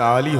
তাহলেই